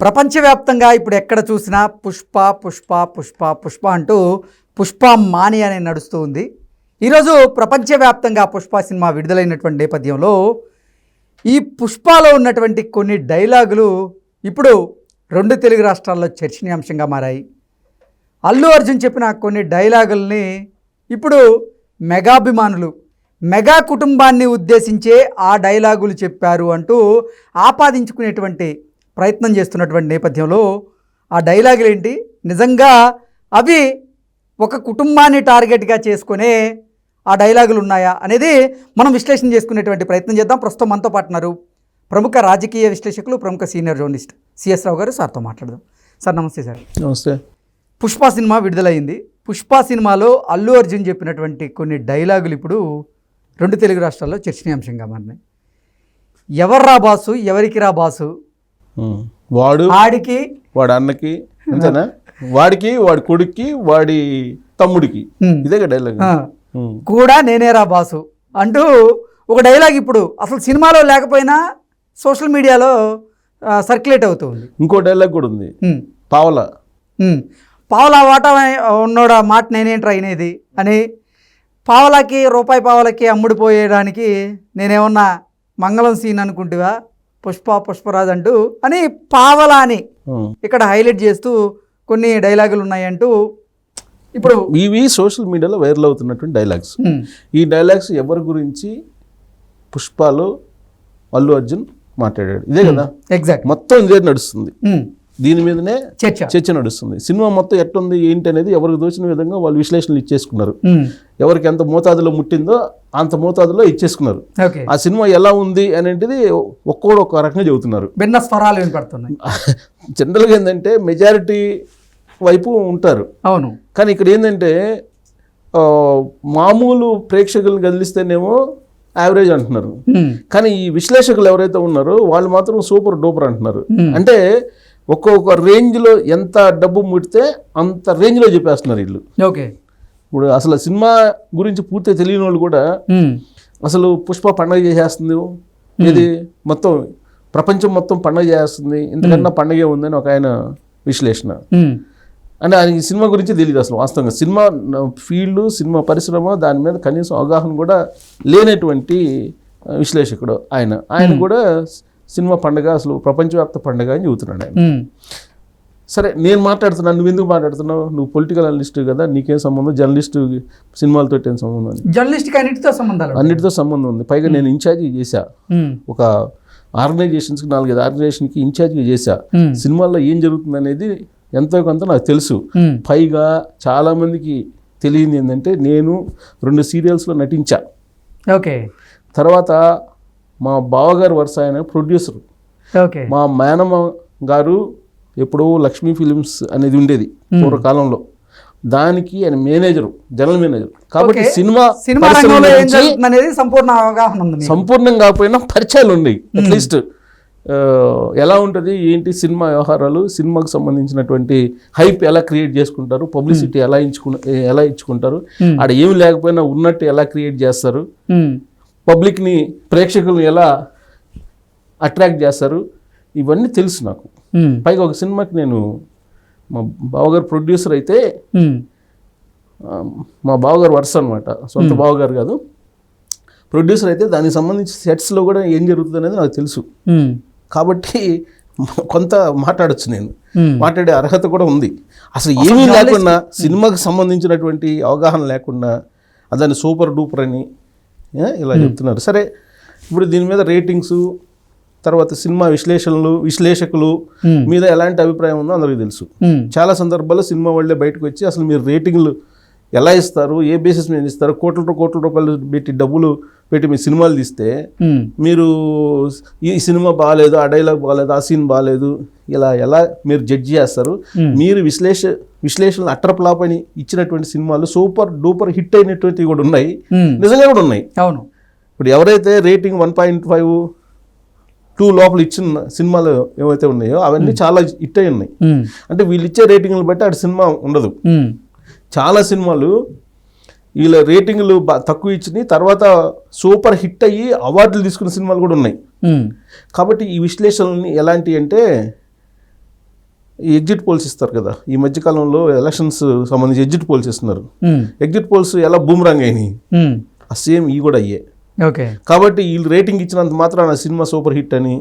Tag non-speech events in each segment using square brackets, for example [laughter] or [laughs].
ప్రపంచవ్యాప్తంగా ఇప్పుడు ఎక్కడ చూసినా పుష్ప పుష్ప పుష్ప పుష్ప అంటూ పుష్ప మాని అనే నడుస్తూ ఉంది. ఈరోజు ప్రపంచవ్యాప్తంగా పుష్ప సినిమా విడుదలైనటువంటి నేపథ్యంలో ఈ పుష్పలో ఉన్నటువంటి కొన్ని డైలాగులు ఇప్పుడు రెండు తెలుగు రాష్ట్రాల్లో చర్చనీయాంశంగా మారాయి. అల్లు అర్జున్ చెప్పిన కొన్ని డైలాగుల్ని ఇప్పుడు మెగాభిమానులు మెగా కుటుంబాన్ని ఉద్దేశించే ఆ డైలాగులు చెప్పారు అంటూ ఆపాదించుకునేటువంటి ప్రయత్నం చేస్తున్నటువంటి నేపథ్యంలో ఆ డైలాగులు ఏంటి? నిజంగా అవి ఒక కుటుంబాన్ని టార్గెట్గా చేసుకునే ఆ డైలాగులు ఉన్నాయా అనేది మనం విశ్లేషణ చేసుకునేటువంటి ప్రయత్నం చేద్దాం. ప్రస్తుతం మనతో పాటున్నారు ప్రముఖ రాజకీయ విశ్లేషకులు ప్రముఖ సీనియర్ జర్నలిస్ట్ సిఎస్ రావు గారు. సార్తో మాట్లాడదాం. సార్ నమస్తే సార్. నమస్తే. పుష్ప సినిమా విడుదలైంది. పుష్ప సినిమాలో అల్లు అర్జున్ చెప్పినటువంటి కొన్ని డైలాగులు ఇప్పుడు రెండు తెలుగు రాష్ట్రాల్లో చర్చనీయాంశంగా మారినాయి. ఎవర్రా బాసు? ఎవరికి రా బాసు. వాడు ఆడికి వాడి అన్నకి అంతేనా? వాడికి వాడి కొడుక్కి వాడి తమ్ముడికి. ఇదే డైలాగ్ కూడా నేనేరా బాసు అంటూ ఒక డైలాగ్ ఇప్పుడు అసలు సినిమాలో లేకపోయినా సోషల్ మీడియాలో సర్క్యులేట్ అవుతుంది ఇంకో డైలాగ్ కూడా ఉంది. పావల. పావలా వాటా ఉన్నోడా మాట నేనేంట్రా అయినది అని పావలాకి రూపాయి పావలకి అమ్ముడు పోయేయడానికి నేనేమన్నా మంగళం సీన్ అనుకుంటువా? పుష్ప పుష్పరాజ్ అంటూ అని పావలా అని. ఇక్కడ హైలైట్ చేస్తూ కొన్ని డైలాగులు ఉన్నాయంటూ ఇప్పుడు ఇవి సోషల్ మీడియాలో వైరల్ అవుతున్నటువంటి డైలాగ్స్. ఈ డైలాగ్స్ ఎవరి గురించి? పుష్పలో అల్లు అర్జున్ మాట్లాడాడు. ఇదే కదా? ఎగ్జాక్ట్ మొత్తం ఇదే నడుస్తుంది. దీని మీదనే చర్చ. చర్చ నడుస్తుంది. సినిమా మొత్తం ఎట్లుంది ఏంటి అనేది ఎవరికి దోచిన విధంగా వాళ్ళు విశ్లేషణలు ఇచ్చేసుకున్నారు. ఎవరికి ఎంత మోతాదులో ముట్టిందో అంత మోతాదులో ఇచ్చేసుకున్నారు. ఆ సినిమా ఎలా ఉంది అనేది ఒక్కోడు ఒక రకంగా చెబుతున్నారు. భిన్న స్వరాలు వినపడుతున్నాయి. [laughs] జనరల్గా ఏంటంటే మెజారిటీ వైపు ఉంటారు. అవును. కానీ ఇక్కడ ఏంటంటే మామూలు ప్రేక్షకులను కదిలిస్తేనేమో యావరేజ్ అంటున్నారు. కానీ ఈ విశ్లేషకులు ఎవరైతే ఉన్నారో వాళ్ళు మాత్రం సూపర్ డూపర్ అంటున్నారు. అంటే ఒక్కొక్క రేంజ్లో ఎంత డబ్బు ముడితే అంత రేంజ్లో చెప్పేస్తున్నారు వీళ్ళు. ఓకే. ఇప్పుడు అసలు సినిమా గురించి పూర్తిగా తెలియని వాళ్ళు కూడా అసలు పుష్ప పండగ చేసేస్తుంది. ఇది మొత్తం ప్రపంచం మొత్తం పండగ చేస్తుంది ఇంతకన్నా పండగే ఉందని ఒక ఆయన విశ్లేషణ. అంటే ఆయన ఈ సినిమా గురించి తెలియదు అసలు వాస్తవంగా. సినిమా ఫీల్డ్ సినిమా పరిశ్రమ దాని మీద కనీసం అవగాహన కూడా లేనటువంటి విశ్లేషకుడు ఆయన. ఆయన కూడా సినిమా పండగ అసలు ప్రపంచవ్యాప్త పండగ అని చెబుతున్నాడు ఆయన. సరే నేను మాట్లాడుతున్నాను నువ్వు ఎందుకు మాట్లాడుతున్నావు? నువ్వు పొలిటికల్ అనలిస్ట్ కదా నీకేం సంబంధం? జర్నలిస్ట్ సినిమాలతో ఏం సంబంధం అని. జర్నలిస్ట్కి అన్నిటితో సంబంధాలు. అన్నిటితో సంబంధం ఉంది. పైగా నేను ఇన్ఛార్జి చేశా. ఒక ఆర్గనైజేషన్స్కి నాలుగైదు ఆర్గనైజేషన్కి ఇన్ఛార్జ్గా చేశా. సినిమాల్లో ఏం జరుగుతుంది అనేది ఎంతో కొంత నాకు తెలుసు. పైగా చాలామందికి తెలియంది ఏంటంటే నేను రెండు సీరియల్స్లో నటించా. ఓకే. తర్వాత మా బావగారు వరుస ఆయన ప్రొడ్యూసర్ ఓకే. మా మేనమ్మ గారు ఎప్పుడో లక్ష్మీ ఫిలిమ్స్ అనేది ఉండేది పూర్వకాలంలో. దానికి ఆయన మేనేజరు జనరల్ మేనేజర్. కాబట్టి. సినిమా అనేది సంపూర్ణ అవగాహన ఉంది కాకపోయినా పరిచయాలు ఉన్నాయి. అట్లీస్ట్ ఎలా ఉంటుంది ఏంటి సినిమా వ్యవహారాలు సినిమాకు సంబంధించినటువంటి హైప్ ఎలా క్రియేట్ చేసుకుంటారు పబ్లిసిటీ ఎలా ఇచ్చుకు ఎలా ఇచ్చుకుంటారు. ఆడ ఏమి లేకపోయినా ఉన్నట్టు ఎలా క్రియేట్ చేస్తారు. పబ్లిక్ని ప్రేక్షకులను ఎలా అట్రాక్ట్ చేస్తారు ఇవన్నీ తెలుసు నాకు. పైగా ఒక సినిమాకి నేను మా బావగారు ప్రొడ్యూసర్ అయితే మా బావగారు వరుస అనమాట సొంత బావగారు కాదు. ప్రొడ్యూసర్ అయితే దానికి సంబంధించి సెట్స్లో కూడా ఏం జరుగుతుంది అనేది నాకు తెలుసు. కాబట్టి కొంత మాట్లాడొచ్చు నేను. మాట్లాడే అర్హత కూడా ఉంది. అసలు ఏమీ లేకుండా సినిమాకి సంబంధించినటువంటి అవగాహన లేకుండా దాన్ని సూపర్ డూపర్ అని ఇలా చెప్తున్నారు. సరే ఇప్పుడు దీని మీద రేటింగ్స్ తర్వాత సినిమా విశ్లేషణలు విశ్లేషకులు మీద ఎలాంటి అభిప్రాయం ఉందో అందరికీ తెలుసు. చాలా సందర్భాల్లో సినిమా వాళ్ళే బయటకు వచ్చి అసలు మీరు రేటింగ్లు ఎలా ఇస్తారు ఏ బేసిస్ మీద ఇస్తారు కోట్ల కోట్ల రూపాయలు పెట్టి డబ్బులు పెట్టి మీ సినిమాలు తీస్తే మీరు ఈ సినిమా బాగాలేదు ఆ డైలాగ్ బాగాలేదు ఆ సీన్ బాగాలేదు ఇలా ఎలా మీరు జడ్జి చేస్తారు. మీరు విశ్లేష విశ్లేషణలు అట్టర్ ఫ్లాప్ అని ఇచ్చినటువంటి సినిమాలు సూపర్ డూపర్ హిట్ అయినటువంటివి కూడా ఉన్నాయి. నిజంగా కూడా ఉన్నాయి. అవును. ఇప్పుడు ఎవరైతే rating one point five two లోపల ఇచ్చిన సినిమాలు ఏవైతే ఉన్నాయో అవన్నీ చాలా హిట్ అయి ఉన్నాయి. అంటే వీళ్ళు ఇచ్చే రేటింగ్లు బట్టి అటు సినిమా ఉండదు. చాలా సినిమాలు వీళ్ళ రేటింగ్లు తక్కువ ఇచ్చినాయి. తర్వాత సూపర్ హిట్ అయ్యి అవార్డులు తీసుకున్న సినిమాలు కూడా ఉన్నాయి. కాబట్టి ఈ విశ్లేషణని ఎలాంటి అంటే ఎగ్జిట్ పోల్స్ ఇస్తారు కదా. ఈ మధ్యకాలంలో ఎలక్షన్స్ సంబంధించి ఎగ్జిట్ పోల్స్ ఇస్తున్నారు ఎగ్జిట్ పోల్స్ ఎలా బూమరాంగ్ అయినాయి? ఆ సేమ్ ఈ కూడా అయ్యే. ఓకే. కాబట్టి వీళ్ళు రేటింగ్ ఇచ్చినంత మాత్రం ఆ సినిమా సూపర్ హిట్ అని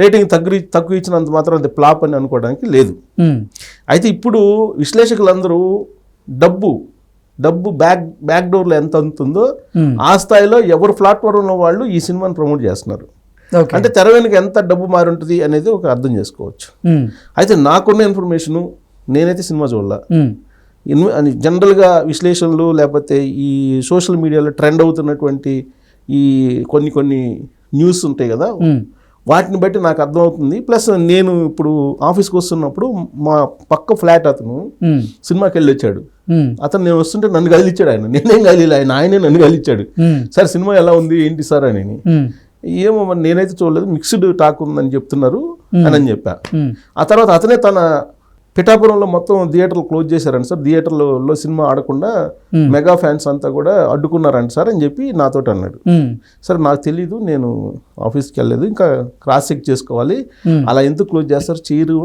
రేటింగ్ తగ్గి తక్కువ ఇచ్చినంత మాత్రం అది ఫ్లాప్ అని అనుకోవడానికి లేదు. అయితే ఇప్పుడు విశ్లేషకులందరూ డబ్బు డబ్బు బ్యాక్ బ్యాక్ డోర్లో ఎంత ఉమ్, ఆ స్థాయిలో ఎవరు ప్లాట్ఫామ్లో వాళ్ళు ఈ సినిమాని ప్రమోట్ చేస్తున్నారు. అంటే తెర వెనుక ఎంత డబ్బు మారి ఉంటుంది అనేది ఒక అర్థం చేసుకోవచ్చు. అయితే నాకున్న ఇన్ఫర్మేషను నేనైతే సినిమా చూడాల. జనరల్గా విశ్లేషణలు లేకపోతే ఈ సోషల్ మీడియాలో ట్రెండ్ అవుతున్నటువంటి ఈ కొన్ని కొన్ని న్యూస్ ఉంటాయి కదా వాటిని బట్టి నాకు అర్థమవుతుంది. ప్లస్ నేను ఇప్పుడు ఆఫీస్కి వస్తున్నప్పుడు మా పక్క ఫ్లాట్ అతను సినిమాకి వెళ్ళి వచ్చాడు అతను నేను వస్తుంటే నన్ను కదిలిచ్చాడు ఆయన. నేనేం కదిలి ఆయన ఆయనే నన్ను కదిలిచ్చాడు సార్ సినిమా ఎలా ఉంది? ఏంటి సార్ అని. ఏమో మరి నేనైతే చూడలేదు. మిక్స్డ్ టాక్ ఉందని చెప్తున్నారు అని అని చెప్పా. ఆ తర్వాత అతనే తన పిఠాపురంలో మొత్తం థియేటర్లు క్లోజ్ చేశారంట సార్. థియేటర్లో సినిమా ఆడకుండా. మెగా ఫ్యాన్స్ అంతా కూడా అడ్డుకున్నారంట సార్ అని చెప్పి నాతో అన్నాడు. సార్ నాకు తెలీదు. నేను ఆఫీస్కి వెళ్ళలేదు. ఇంకా క్రాస్ చెక్ చేసుకోవాలి. అలా ఎందుకు క్లోజ్ చేస్తారు? చీరు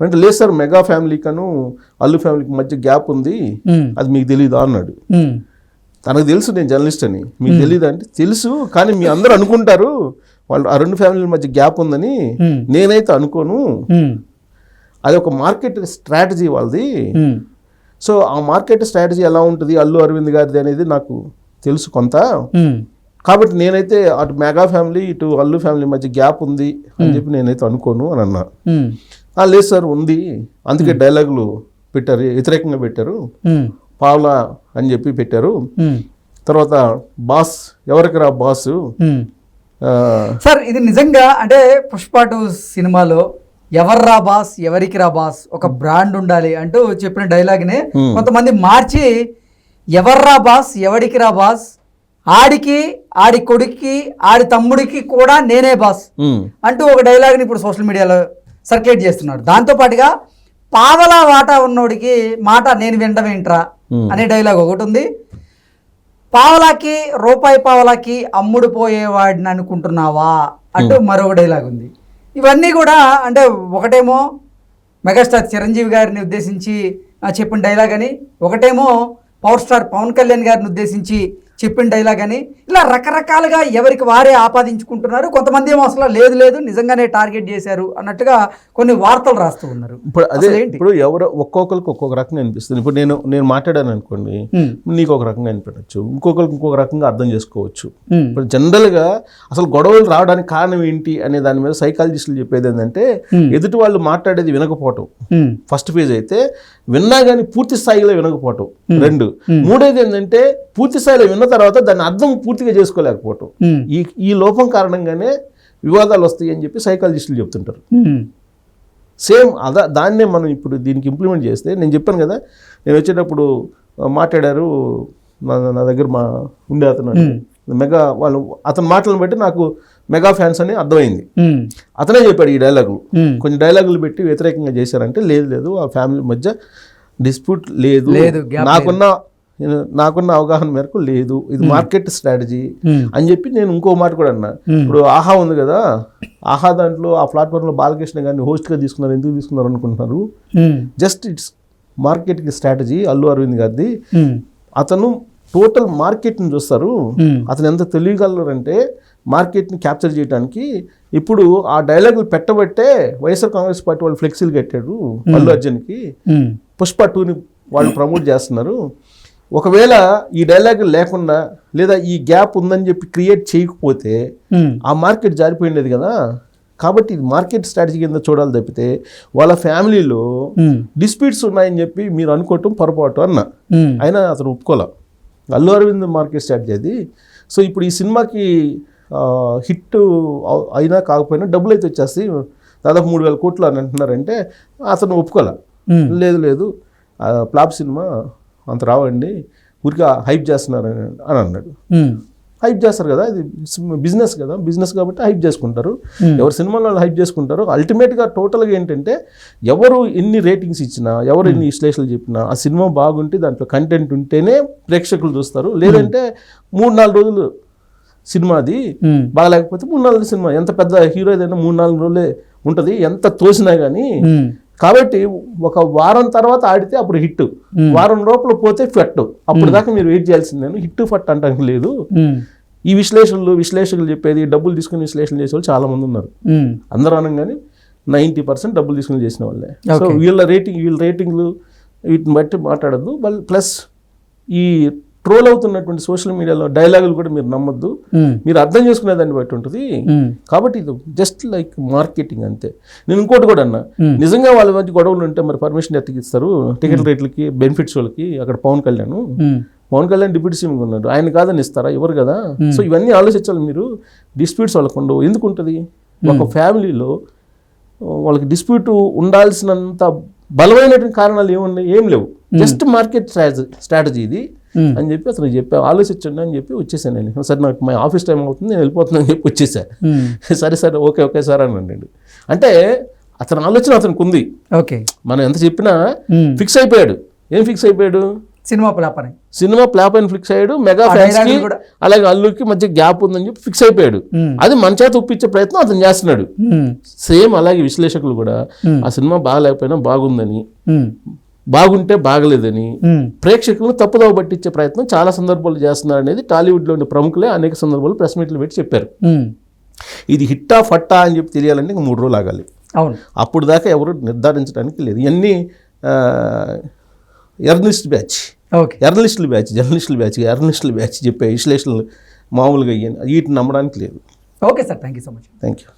అంటే లేదు సార్ మెగా ఫ్యామిలీకను అల్లు ఫ్యామిలీకి మధ్య గ్యాప్ ఉంది. అది మీకు తెలీదా అన్నాడు. తనకు తెలుసు నేను జర్నలిస్ట్ అని. మీకు తెలియదు అంటే తెలుసు కానీ మీ అందరూ అనుకుంటారు వాళ్ళు ఆ రెండు ఫ్యామిలీల మధ్య గ్యాప్ ఉందని నేనైతే అనుకోను. అది ఒక మార్కెట్ స్ట్రాటజీ వాళ్ళది. సో ఆ మార్కెట్ స్ట్రాటజీ ఎలా ఉంటుంది అల్లు అరవింద్ గారిది అనేది నాకు తెలుసు కొంత. కాబట్టి నేనైతే అటు మెగా ఫ్యామిలీ ఇటు అల్లు ఫ్యామిలీ మధ్య గ్యాప్ ఉంది అని చెప్పి నేనైతే అనుకోను అని అన్నా. ఉమ్, "ఆ, లేదు సార్ ఉంది. అందుకే డైలాగులు పెట్టారు వ్యతిరేకంగా పెట్టారు. పావులా అని చెప్పి పెట్టారు. తర్వాత బాస్ ఎవరికి రా బాసు? సార్ ఇది నిజంగా అంటే పుష్ప టూ సినిమాలో ఎవర్రా బాస్ ఎవరికి రా బాస్ ఒక బ్రాండ్ ఉండాలి అంటూ చెప్పిన డైలాగ్ని. కొంతమంది మార్చి ఎవర్రా బాస్ ఎవడికి రా బాస్ ఆడికి ఆడి కొడుక్కి ఆడి తమ్ముడికి కూడా నేనే బాస్ అంటూ ఒక డైలాగ్ని ఇప్పుడు సోషల్ మీడియాలో సర్క్యులేట్ చేస్తున్నారు దాంతోపాటుగా పావలా వాటా ఉన్నోడికి మాట నేను వినడమేంట్రా. అనే డైలాగ్ ఒకటి ఉంది. పావలాకి రూపాయి పావలాకి అమ్ముడు పోయేవాడిని అనుకుంటున్నావా? అంటూ మరొక డైలాగ్ ఉంది. ఇవన్నీ కూడా అంటే ఒకటేమో మెగాస్టార్ చిరంజీవి గారిని ఉద్దేశించి చెప్పిన డైలాగ్ అని ఒకటేమో పవర్ స్టార్ పవన్ కళ్యాణ్ గారిని ఉద్దేశించి చెప్పిన డైలాగ్ అని ఇలా రకరకాలుగా ఎవరికి వారే ఆపాదించుకుంటున్నారు. కొంతమంది ఏమో అసలు లేదు లేదు నిజంగానే టార్గెట్ చేశారు అన్నట్టుగా కొన్ని వార్తలు రాస్తూ ఉన్నారు. ఇప్పుడు అదే? ఇప్పుడు ఎవరో ఒక్కొక్కరికి ఒక్కొక్క రకంగా అనిపిస్తుంది. ఇప్పుడు నేను నేను మాట్లాడాను అనుకోండి నీకు ఒక రకంగా అనిపించచ్చు ఇంకొకరికి ఇంకొక రకంగా అర్థం చేసుకోవచ్చు. ఇప్పుడు జనరల్గా అసలు గొడవలు రావడానికి కారణం ఏంటి అనే దాని మీద సైకాలజిస్టులు చెప్పేది ఏంటంటే. ఎదుటి వాళ్ళు మాట్లాడేది వినకపోవటం. ఫస్ట్ పేజ్ అయితే విన్నా కానీ పూర్తి స్థాయిలో వినకపోవటం. రెండు. మూడోది ఏంటంటే పూర్తి స్థాయిలో విన్న తర్వాత దాన్ని అర్థం పూర్తిగా చేసుకోలేకపోవటం. ఈ ఈ లోపం కారణంగానే వివాదాలు వస్తాయి అని చెప్పి సైకాలజిస్టులు చెప్తుంటారు. సేమ్ అదా దాన్నే మనం ఇప్పుడు దీనికి ఇంప్లిమెంట్ చేస్తే నేను చెప్పాను కదా నేను వచ్చేటప్పుడు మాట్లాడారు నా నా దగ్గర మా ఉండే అతను మెగా వాళ్ళు అతని మాటలను బట్టి నాకు మెగా ఫ్యాన్స్ అని అర్థమైంది. అతనే చెప్పాడు ఈ డైలాగులు కొన్ని డైలాగులు పెట్టి వ్యతిరేకంగా చేశారంటే లేదు లేదు ఆ ఫ్యామిలీ మధ్య డిస్ప్యూట్ లేదు. నాకున్న నాకున్న అవగాహన మేరకు లేదు. ఇది మార్కెట్ స్ట్రాటజీ అని చెప్పి నేను ఇంకో మాట కూడా అన్నా. ఇప్పుడు ఆహా ఉంది కదా ఆహా దాంట్లో ఆ ప్లాట్ఫామ్లో బాలకృష్ణ గారిని హోస్ట్గా తీసుకున్నారు ఎందుకు తీసుకున్నారు అనుకుంటున్నారు? జస్ట్ ఇట్స్ మార్కెట్కి స్ట్రాటజీ అల్లు అరవింద్ గారిది. అతను టోటల్ మార్కెట్ని చూస్తారు. ఉమ్, అతను ఎంత తెలియగలరంటే మార్కెట్ని క్యాప్చర్ చేయడానికి ఇప్పుడు ఆ డైలాగులు పెట్టబట్టే వైఎస్ఆర్ కాంగ్రెస్ పార్టీ వాళ్ళు ఫ్లెక్సీలు కట్టాడు అల్లు అర్జున్కి. ఉమ్, పుష్ప టూని వాళ్ళు ప్రమోట్ చేస్తున్నారు. ఒకవేళ ఈ డైలాగ్ లేకుండా లేదా ఈ గ్యాప్ ఉందని చెప్పి క్రియేట్ చేయకపోతే ఆ మార్కెట్ జారిపోయిండేది కదా. కాబట్టి ఇది మార్కెట్ స్ట్రాటజీ కింద చూడాలి తప్పితే వాళ్ళ ఫ్యామిలీలో డిస్ప్యూట్స్ ఉన్నాయని చెప్పి మీరు అనుకోవటం పొరపాటు అన్న. అయినా అతను ఒప్పుకోలే. అల్లు అరవింద్ మార్కెట్ స్ట్రాటజీ అది. సో ఇప్పుడు ఈ సినిమాకి హిట్ అయినా కాకపోయినా డబ్బులు అయితే వచ్చేస్తాయి దాదాపు మూడు వేల కోట్లు అని అంటున్నారంటే అతను ఒప్పుకోలే. లేదు లేదు. ఆ, ఫ్లాప్ సినిమా అంత రావండి. ఊరికే హైప్ చేస్తున్నారు అని అని అన్నాడు హైప్ చేస్తారు కదా ఇది బిజినెస్ కదా బిజినెస్ కాబట్టి హైప్ చేసుకుంటారు. ఎవరు సినిమాలో హైప్ చేసుకుంటారు. అల్టిమేట్గా టోటల్గా ఏంటంటే ఎవరు ఎన్ని రేటింగ్స్ ఇచ్చినా ఎవరు ఎన్ని విశ్లేషణలు చెప్పినా ఆ సినిమా బాగుంటే దాంట్లో కంటెంట్ ఉంటేనే ప్రేక్షకులు చూస్తారు. లేదంటే మూడు నాలుగు రోజులు సినిమా అది ఉమ్, బాగలేకపోతే మూడు నాలుగు సినిమా. ఎంత పెద్ద హీరో ఏదైనా మూడు నాలుగు రోజులే ఉంటుంది. ఎంత తోసినా కానీ కాబట్టి ఒక వారం తర్వాత ఆడితే అప్పుడు హిట్. వారం లోపల పోతే ఫట్ అప్పుడు దాకా మీరు వెయిట్ చేయాల్సిందే హిట్ ఫట్ అంటానికి లేదు. ఈ విశ్లేషణలు విశ్లేషకులు చెప్పేది డబ్బులు తీసుకుని విశ్లేషణ చేసే వాళ్ళు చాలా మంది ఉన్నారు అందరూ అనగానే నైంటీ పర్సెంట్ డబ్బులు తీసుకుని చేసిన వాళ్ళే సో. వీళ్ళ రేటింగ్ వీళ్ళ రేటింగ్లు వీటిని బట్టి మాట్లాడద్దు. ప్లస్ ఈ ట్రోల్ అవుతున్నటువంటి సోషల్ మీడియాలో డైలాగులు కూడా మీరు నమ్మొద్దు. మీరు అర్థం చేసుకునే దాన్ని బట్టి ఉంటుంది. కాబట్టి ఇది జస్ట్ లైక్ మార్కెటింగ్ అంతే. నేను ఇంకోటి కూడా అన్నా. నిజంగా వాళ్ళ మధ్య గొడవలు ఉంటే మరి పర్మిషన్ ఎత్తకిస్తారు. టికెట్ రేట్లకి బెనిఫిట్స్ వాళ్ళకి అక్కడ పవన్ కళ్యాణ్. పవన్ కళ్యాణ్ డిప్యూటీ సీఎం ఉన్నాడు. ఆయన కాదని ఇస్తారా? ఎవరు కదా? సో ఇవన్నీ ఆలోచించాలి మీరు. డిస్ప్యూట్స్ వాళ్ళకు ఉండవు. ఎందుకు ఉంటుంది? ఒక ఫ్యామిలీలో వాళ్ళకి డిస్ప్యూట్ ఉండాల్సినంత బలమైనటువంటి కారణాలు ఏమున్నాయి? ఏం లేవు. జస్ట్ మార్కెట్ స్ట్రాటజీ స్ట్రాటజీ ఇది. అని చెప్పి అతను చెప్పా. ఆలోచించండి అని చెప్పి వచ్చేసాను నేను. సరే నాకు మా ఆఫీస్ టైం అవుతుంది నేను వెళ్ళిపోతున్నాను అని చెప్పి వచ్చేసా. ఉమ్, సరే సరే ఓకే ఓకే సార్ అని అన్నాడు. అంటే అతని ఆలోచన అతనికి ఉంది. ఓకే. మనం ఎంత చెప్పినా ఉమ్, ఫిక్స్ అయిపోయాడు. ఏం ఫిక్స్ అయిపోయాడు? సినిమా ప్లాపని సినిమా ఫ్లాప్ అని ఫిక్స్ అయ్యాడు. మెగా ఫ్యాన్స్కి. అలాగే అల్లుకి మధ్య గ్యాప్ ఉందని చెప్పి ఫిక్స్ అయిపోయాడు. అది మన చేత ఒప్పించే ప్రయత్నం అతను చేస్తున్నాడు. సేమ్ అలాగే విశ్లేషకులు కూడా Hmm. ఆ సినిమా బాగాలేకపోయినా బాగుందని బాగుంటే బాగలేదని ప్రేక్షకులను తప్పుదోవ పట్టించే ప్రయత్నం చాలా సందర్భాలు చేస్తున్నారు అనేది టాలీవుడ్లోని ప్రముఖులే అనేక సందర్భాలు ప్రెస్ మీట్లు పెట్టి చెప్పారు. ఇది హిట్టా ఫట్టా అని చెప్పి తెలియాలంటే ఇంక మూడు రోజులు ఆగాలి. అవును. అప్పుడు దాకా ఎవరు నిర్ధారించడానికి లేదు. ఇవన్నీ ఎర్నలిస్ట్ బ్యాచ్. ఓకే. ఎర్నలిస్టుల బ్యాచ్ జర్నలిస్టుల బ్యాచ్ ఎర్నలిస్టుల బ్యాచ్ చెప్పే విశ్లేషణలు మామూలుగా వీటిని నమ్మడానికి లేదు. Okay sir. Thank you so much. Thank you.